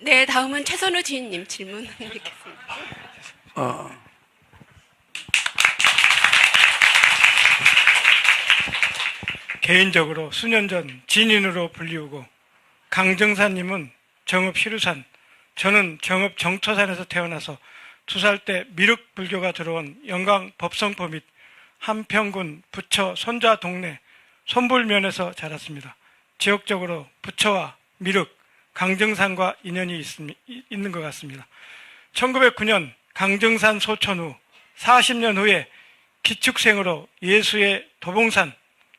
네, 다음은 최선우 주인님 질문 드리겠습니다. 어. 개인적으로 수년 전 진인으로 불리우고 강정사님은 정읍 시루산, 저는 정읍 정토산에서 태어나서 두 살 때 미륵 불교가 들어온 영광 법성포 및 한평군 부처 손자 동네 손불면에서 자랐습니다. 지역적으로 부처와 미륵, 강정산과 인연이 있는 것 같습니다. 1909년 강정산 소천 후 40년 후에 기축생으로 예수의 도봉산,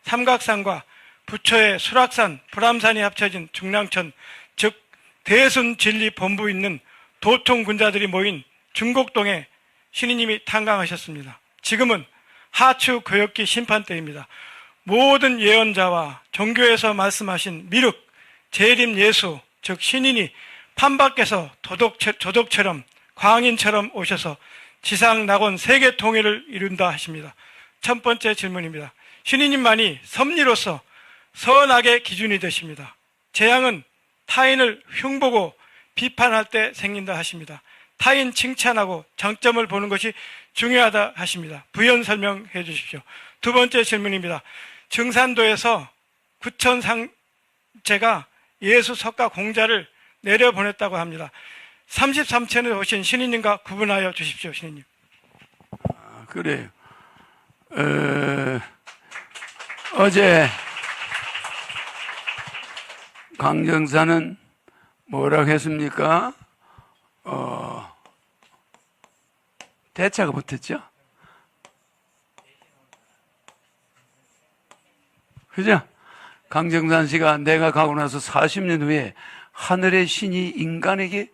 삼각산과 부처의 수락산, 불암산이 합쳐진 중랑천, 즉 대순 진리 본부 있는 도통 군자들이 모인 중곡동에 신이님이 탄광하셨습니다. 지금은 하추 교역기 심판 때입니다. 모든 예언자와 종교에서 말씀하신 미륵, 재림 예수, 즉 신인이 판밖에서 도덕, 조덕처럼 광인처럼 오셔서 지상 낙원 세계 통일을 이룬다 하십니다. 첫 번째 질문입니다. 신인님만이 섭리로서 선악의 기준이 되십니다. 재앙은 타인을 흉보고 비판할 때 생긴다 하십니다. 타인 칭찬하고 장점을 보는 것이 중요하다 하십니다. 부연 설명해 주십시오. 두 번째 질문입니다. 증산도에서 구천 상제가 예수 석가 공자를 내려보냈다고 합니다. 33천에 오신 신인님과 구분하여 주십시오, 신인님. 아, 그래요. 어, 어제 강정사는 뭐라고 했습니까? 어, 대차가 붙었죠? 그죠? 강정산 씨가 내가 가고 나서 40년 후에 하늘의 신이 인간에게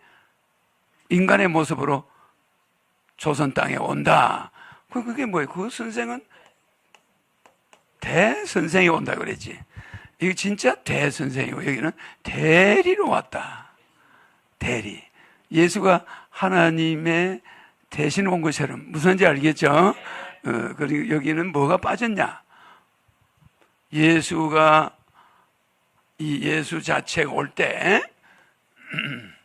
인간의 모습으로 조선 땅에 온다. 그 그게 뭐예요? 그 선생은 대선생이 온다 그랬지. 이거 진짜 대선생이고 여기는 대리로 왔다. 대리. 예수가 하나님의 대신 온 것처럼 무슨지 알겠죠? 어, 그리고 여기는 뭐가 빠졌냐? 예수가 이 예수 자체가 올 때,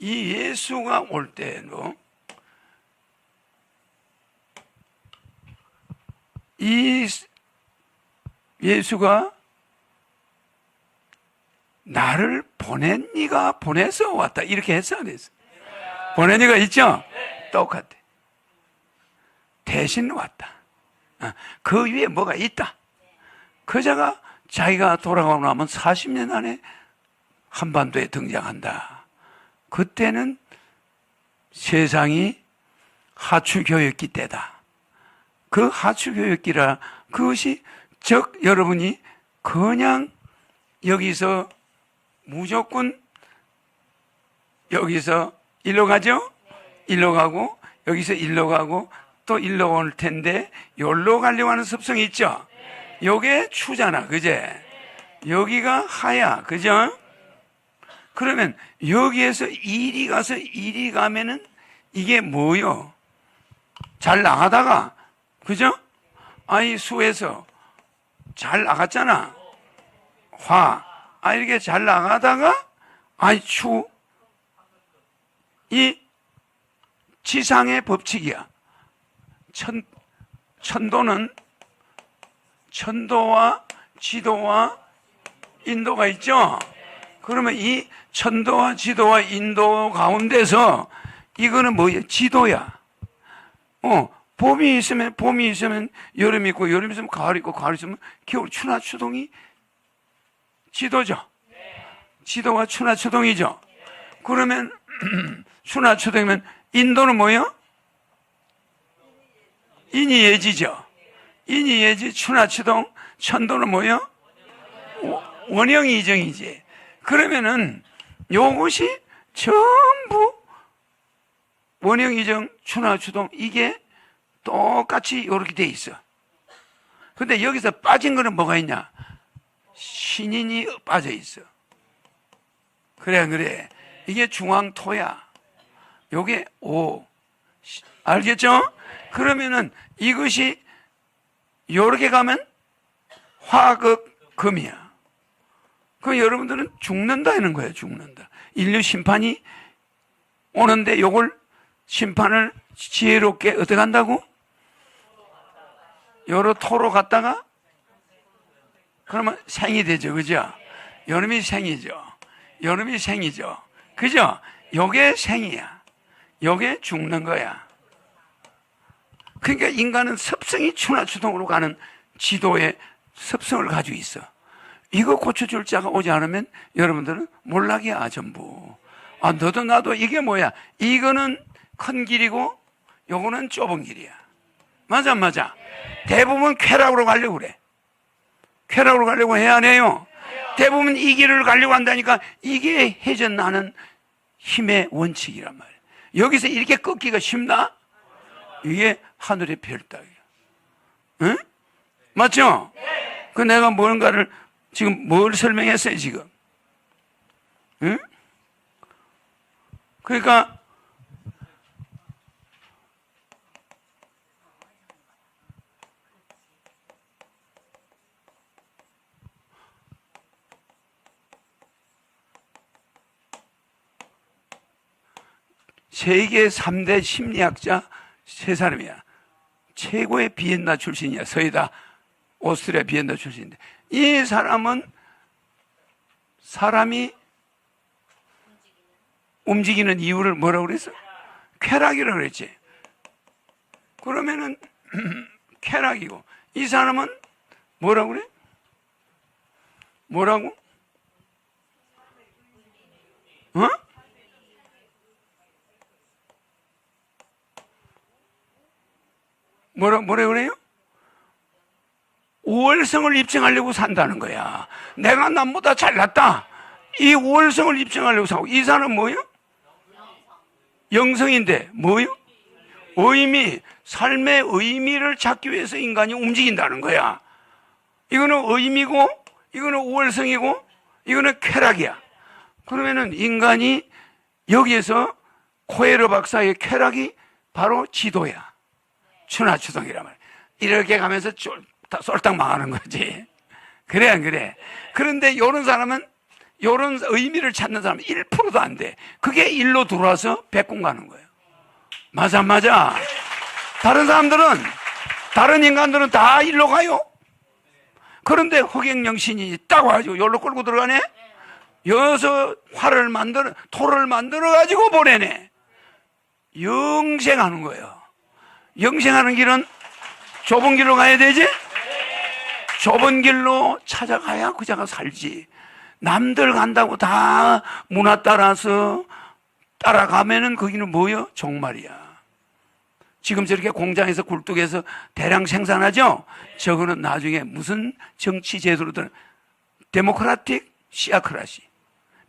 이 예수가 올 때도 이 예수가 나를 보낸 니가 보내서 왔다 이렇게 했어 안 했어? 보낸 니가 있죠? 똑같아. 대신 왔다. 어, 그 위에 뭐가 있다. 그 자가 자기가 돌아가고 나면 40년 안에 한반도에 등장한다. 그때는 세상이 하추교역기 때다. 그 하추교역기라 그것이 즉 여러분이 그냥 여기서 무조건 여기서 일로 가죠? 일로 가고 여기서 일로 가고 또 일로 올 텐데 여기로 가려고 하는 습성이 있죠? 요게 추잖아, 그제? 여기가 하야, 그죠? 그러면 여기에서 이리 가서 이리 가면은 이게 뭐요? 잘 나가다가, 그죠? 아이 수에서 잘 나갔잖아. 화. 아, 이렇게 잘 나가다가, 아이 추. 이 지상의 법칙이야. 천, 천도는 천도와 지도와 인도가 있죠? 그러면 이 천도와 지도와 인도 가운데서 이거는 뭐예요? 지도야. 어, 봄이 있으면, 봄이 있으면 여름 있고, 여름 있으면 가을 있고, 가을 있으면 겨울, 추나 추동이 지도죠? 지도가 추나 추동이죠? 그러면 추나 추동이면 인도는 뭐예요? 인이 예지죠? 인이 예지, 추나 추동, 천도는 뭐예요? 원형이 이정이지. 그러면은 요것이 전부 원형 이정, 추나 추동 이게 똑같이 이렇게 돼 있어. 근데 여기서 빠진 거는 뭐가 있냐? 신인이 빠져 있어. 그래, 안 그래. 이게 중앙토야. 요게 오. 알겠죠? 그러면은 이것이 요렇게 가면 화극 금이야. 그 여러분들은 죽는다는 거예요, 죽는다. 인류 심판이 오는데 요걸 심판을 지혜롭게 어떻게 한다고? 여러 토로 갔다가 그러면 생이 되죠, 그죠? 여름이 생이죠. 여름이 생이죠. 그죠? 요게 생이야. 요게 죽는 거야. 그러니까 인간은 습성이 추나추동으로 가는 지도의 습성을 가지고 있어. 이거 고쳐줄 자가 오지 않으면 여러분들은 몰락이야, 전부. 아, 너도 나도 이게 뭐야? 이거는 큰 길이고 요거는 좁은 길이야. 맞아, 맞아. 대부분 쾌락으로 가려고 그래. 쾌락으로 가려고 해야 안 해요? 대부분 이 길을 가려고 한다니까 이게 해전나는 힘의 원칙이란 말이야. 여기서 이렇게 꺾기가 쉽나? 이게 하늘의 별 따위야. 응? 맞죠? 그 내가 뭔가를 지금 뭘 설명했어요, 지금? 응? 그러니까 세계 3대 심리학자 세 사람이야. 최고의 비엔나 출신이야. 서이다. 오스트리아 비엔나 출신인데. 이 사람은 사람이 움직이는 이유를 뭐라고 그랬어? 쾌락이라고 그랬지. 그러면은 쾌락이고 이 사람은 뭐라고 그래? 뭐라고? 어? 뭐라 뭐라 그래요? 우월성을 입증하려고 산다는 거야. 내가 남보다 잘났다. 이 우월성을 입증하려고 사고 이 사람 뭐요? 영성인데 뭐요? 의미, 삶의 의미를 찾기 위해서 인간이 움직인다는 거야. 이거는 의미고, 이거는 우월성이고, 이거는 쾌락이야. 그러면은 인간이 여기에서 코에르 박사의 쾌락이 바로 지도야. 추나추동이란 말이야. 이렇게 가면서 쫄, 다 쏠딱 망하는 거지. 그래, 안 그래? 그런데 요런 사람은, 요런 의미를 찾는 사람은 1%도 안 돼. 그게 일로 들어와서 백군 가는 거예요. 맞아, 맞아. 다른 사람들은, 다른 인간들은 다 일로 가요. 그런데 허경영신이 딱 와가지고 여기로 끌고 들어가네? 여기서 활을 만들어, 토를 만들어가지고 보내네. 영생하는 거예요. 영생하는 길은 좁은 길로 가야 되지? 좁은 길로 찾아가야 그자가 살지. 남들 간다고 다 문화 따라서 따라가면은 거기는 뭐요? 종말이야. 지금 저렇게 공장에서 굴뚝에서 대량 생산하죠? 저거는 나중에 무슨 정치 제도로든 데모크라틱 시아크라시.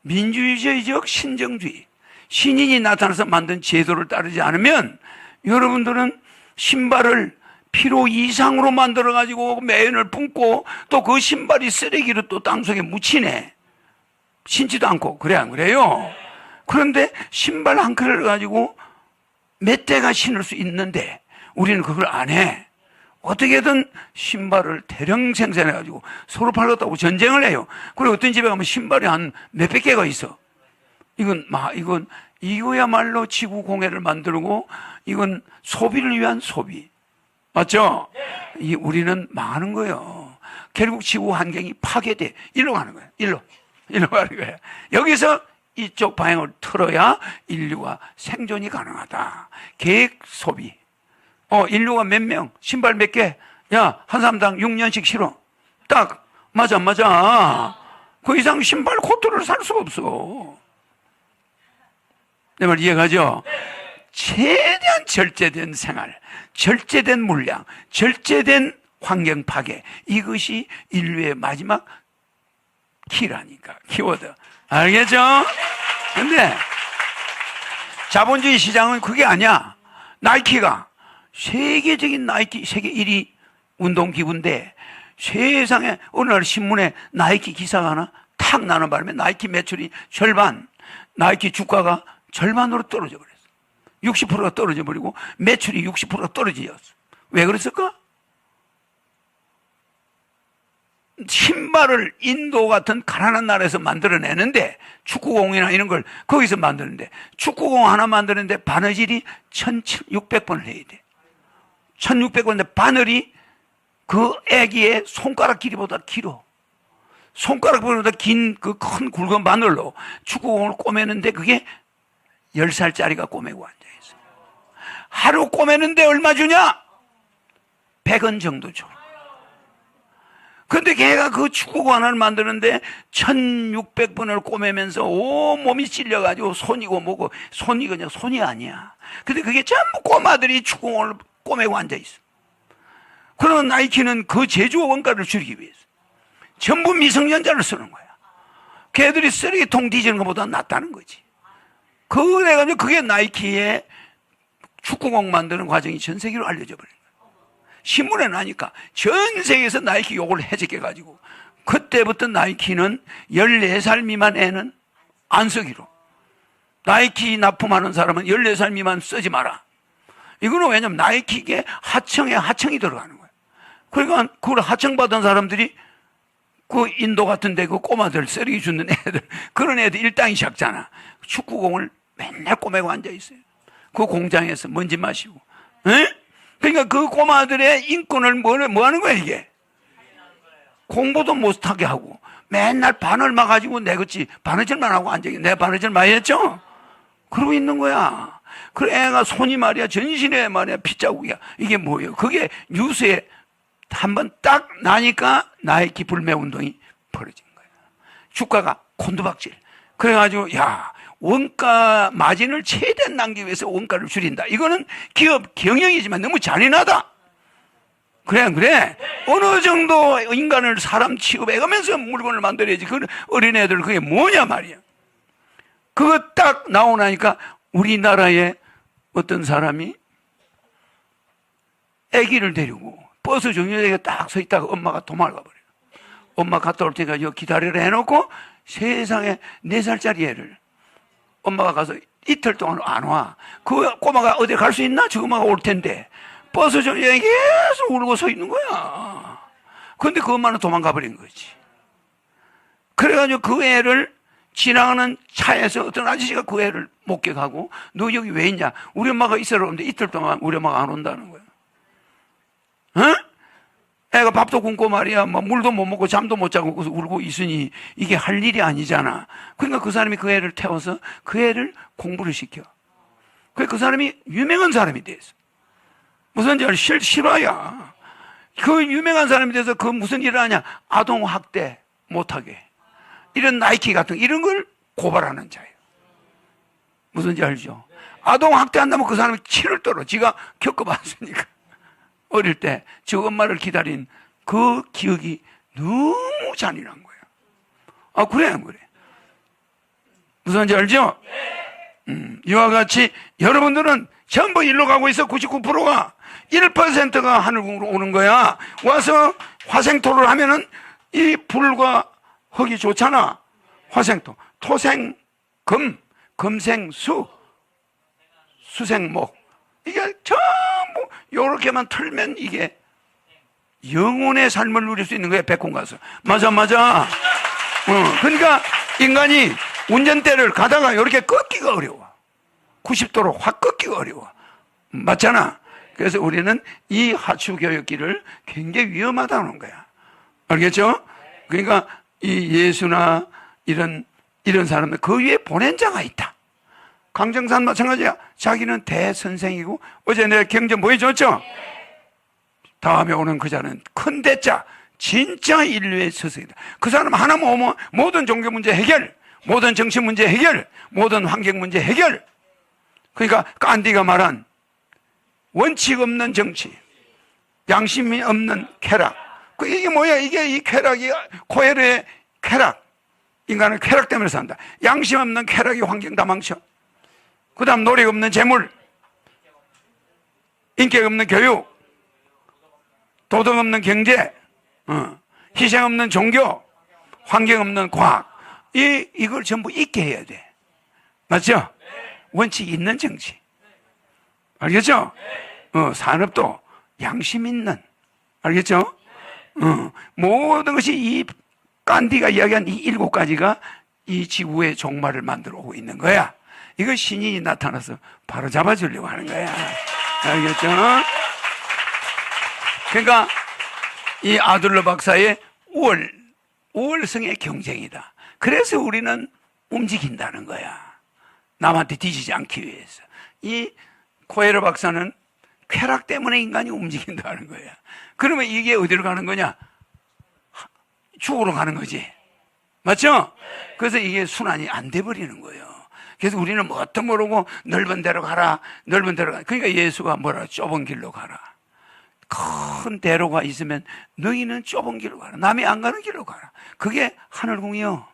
민주주의적 신정주의. 신인이 나타나서 만든 제도를 따르지 않으면 여러분들은 신발을 피로 이상으로 만들어 가지고 매연을 뿜고 또 그 신발이 쓰레기로 또 땅속에 묻히네. 신지도 않고. 그래, 안 그래요? 그런데 신발 한 켤을 가지고 몇 대가 신을 수 있는데 우리는 그걸 안 해. 어떻게든 신발을 대량 생산해 가지고 서로 팔렸다고 전쟁을 해요. 그리고 어떤 집에 가면 신발이 한 몇백 개가 있어. 이건, 마, 이건, 이거야말로 지구 공해를 만들고 이건 소비를 위한 소비. 맞죠? 이 우리는 망하는 거예요. 결국 지구 환경이 파괴돼. 일로 가는 거예요. 일로. 일로 가는 거예요. 여기서 이쪽 방향을 틀어야 인류가 생존이 가능하다. 계획 소비. 어, 인류가 몇 명? 신발 몇 개? 야, 한 사람당 6년씩 실어. 딱, 맞아, 맞아. 그 이상 신발 코트를 살 수가 없어. 내 말 이해가죠? 최대한 절제된 생활, 절제된 물량, 절제된 환경 파괴. 이것이 인류의 마지막 키라니까. 키워드. 알겠죠? 근데 자본주의 시장은 그게 아니야. 나이키가 세계적인 나이키 세계 1위 운동기구인데 세상에 어느 날 신문에 나이키 기사가 하나 탁 나는 바람에 나이키 매출이 절반, 나이키 주가가 절반으로 떨어져 버렸어. 60%가 떨어져 버리고 매출이 60%가 떨어졌어. 왜 그랬을까? 신발을 인도 같은 가난한 나라에서 만들어내는데 축구공이나 이런 걸 거기서 만드는데 축구공 하나 만드는데 바느질이 1600번을 해야 돼. 1600번인데 바늘이 그 애기의 손가락 길이보다 길어. 손가락보다 긴 그 큰 굵은 바늘로 축구공을 꼬매는데 그게 10살짜리가 꼬매고 앉아있어. 하루 꼬매는데 얼마 주냐? 100원 정도 줘. 근데 걔가 그 하나를 만드는데 1600번을 꼬매면서 온 몸이 찔려가지고 손이고 뭐고 손이 그냥 손이 아니야. 근데 그게 전부 꼬마들이 축구공을 꼬매고 앉아있어. 그러면 나이키는 그 제조 원가를 줄이기 위해서 전부 미성년자를 쓰는 거야. 걔들이 쓰레기통 뒤지는 것보다 낫다는 거지. 그래가지고 그게 나이키의 축구공 만드는 과정이 전 세계로 알려져 버린 거야. 신문에 나니까 전 세계에서 나이키 욕을 해적해가지고 그때부터 나이키는 14살 미만 애는 안 쓰기로. 나이키 납품하는 사람은 14살 미만 쓰지 마라. 이거는 왜냐면 나이키에 하청에 하청이 들어가는 거야. 그러니까 그걸 하청받은 사람들이 그 인도 같은데 그 꼬마들 쓰레기 주는 애들 그런 애들 일당이 작잖아. 축구공을 맨날 꼬매고 앉아 있어요. 그 공장에서 먼지 마시고. 에? 그러니까 그 꼬마들의 인권을 뭐, 뭐 하는 거야 이게? 공부도 못하게 하고 맨날 바늘만 가지고 내겠지 바느질만 하고 앉아 있내 바느질 많이 했죠? 그러고 있는 거야. 그 애가 손이 말이야 전신에 말이야 핏자국이야. 이게 뭐예요? 그게 뉴스에 한 번 딱 나니까 나이키 불매 운동이 벌어진 거야. 주가가 곤두박질. 그래가지고 야 원가 마진을 최대한 남기기 위해서 원가를 줄인다. 이거는 기업 경영이지만 너무 잔인하다. 그래 안 그래? 어느 정도 인간을 사람 취급해가면서 물건을 만들어야지. 그 어린애들 그게 뭐냐 말이야. 그거 딱 나오고 나니까 우리나라에 어떤 사람이 아기를 데리고 버스 정류장에 딱 서 있다가 엄마가 도망가 버려요. 엄마 갔다 올 테니까 여기 기다리라 해놓고 세상에 네 살짜리 애를 엄마가 가서 이틀 동안 안 와. 그 꼬마가 어디 갈 수 있나? 저 엄마가 올 텐데. 버스 정류장에 계속 울고 서 있는 거야. 근데 그 엄마는 도망가 버린 거지. 그래가지고 그 애를 지나가는 차에서 어떤 아저씨가 그 애를 목격하고 너 여기 왜 있냐? 우리 엄마가 있으러 오는데 이틀 동안 우리 엄마가 안 온다는 거야. 어? 애가 밥도 굶고 말이야, 뭐 물도 못 먹고 잠도 못 자고 울고 있으니 이게 할 일이 아니잖아. 그러니까 그 사람이 그 애를 태워서 그 애를 공부를 시켜. 그래 그 사람이 유명한 사람이 됐어. 무슨 일 실, 실화야. 그 유명한 사람이 돼서 그 무슨 일을 하냐? 아동 학대 못하게. 이런 나이키 같은 이런 걸 고발하는 자예요. 무슨지 알죠? 아동 학대한다면 그 사람이 치를 떨어. 지가 겪어봤으니까. 어릴 때저 엄마를 기다린 그 기억이 너무 잔인한 거야. 아, 그래, 안 그래? 무슨지 알죠? 음, 이와 같이 여러분들은 전부 일로 가고 있어. 99%가 1%가 하늘궁으로 오는 거야. 와서 화생토를 하면은 이 불과 흙이 좋잖아. 화생토. 토생, 금, 금생 수, 수생목. 이게 전 어? 요렇게만 틀면 이게 영혼의 삶을 누릴 수 있는 거야 백혼 가서. 맞아 맞아. 어, 그러니까 인간이 운전대를 가다가 이렇게 꺾기가 어려워. 90도로 확 꺾기가 어려워. 맞잖아. 그래서 우리는 이 하추교육기를 굉장히 위험하다는 거야. 알겠죠? 그러니까 이 예수나 이런 이런 사람들 그 위에 보낸 자가 있다. 강정산 마찬가지야. 자기는 대선생이고 어제 내가 경전 보여줬죠? 다음에 오는 그 자는 큰 대자 진짜 인류의 스승이다. 그 사람 하나만 오면 모든 종교 문제 해결, 모든 정치 문제 해결, 모든 환경 문제 해결. 그러니까 깐디가 말한 원칙 없는 정치, 양심이 없는 쾌락. 그 이게 뭐야? 이게 이 쾌락이 코에르의 쾌락. 인간은 쾌락 때문에 산다. 양심 없는 쾌락이 환경 다 망쳐. 그 다음 노력 없는 재물, 인격 없는 교육, 도덕 없는 경제, 어, 희생 없는 종교, 환경 없는 과학. 이, 이걸 전부 있게 해야 돼. 맞죠? 원칙 있는 정치. 알겠죠? 어, 산업도 양심 있는. 알겠죠? 어, 모든 것이 이 깐디가 이야기한 이 일곱 가지가 이 지구의 종말을 만들어 오고 있는 거야. 이거 신이 나타나서 바로 잡아주려고 하는 거야. 알겠죠? 그러니까 이 아둘러 박사의 우월, 우월성의 경쟁이다. 그래서 우리는 움직인다는 거야. 남한테 뒤지지 않기 위해서. 이 코에르 박사는 쾌락 때문에 인간이 움직인다는 거야. 그러면 이게 어디로 가는 거냐? 죽으러 가는 거지. 맞죠? 그래서 이게 순환이 안 돼 버리는 거예요. 그래서 우리는 뭣도 모르고 넓은 데로 가라, 넓은 데로 가라. 그러니까 예수가 뭐라, 좁은 길로 가라. 큰 대로가 있으면 너희는 좁은 길로 가라. 남이 안 가는 길로 가라. 그게 하늘궁이요.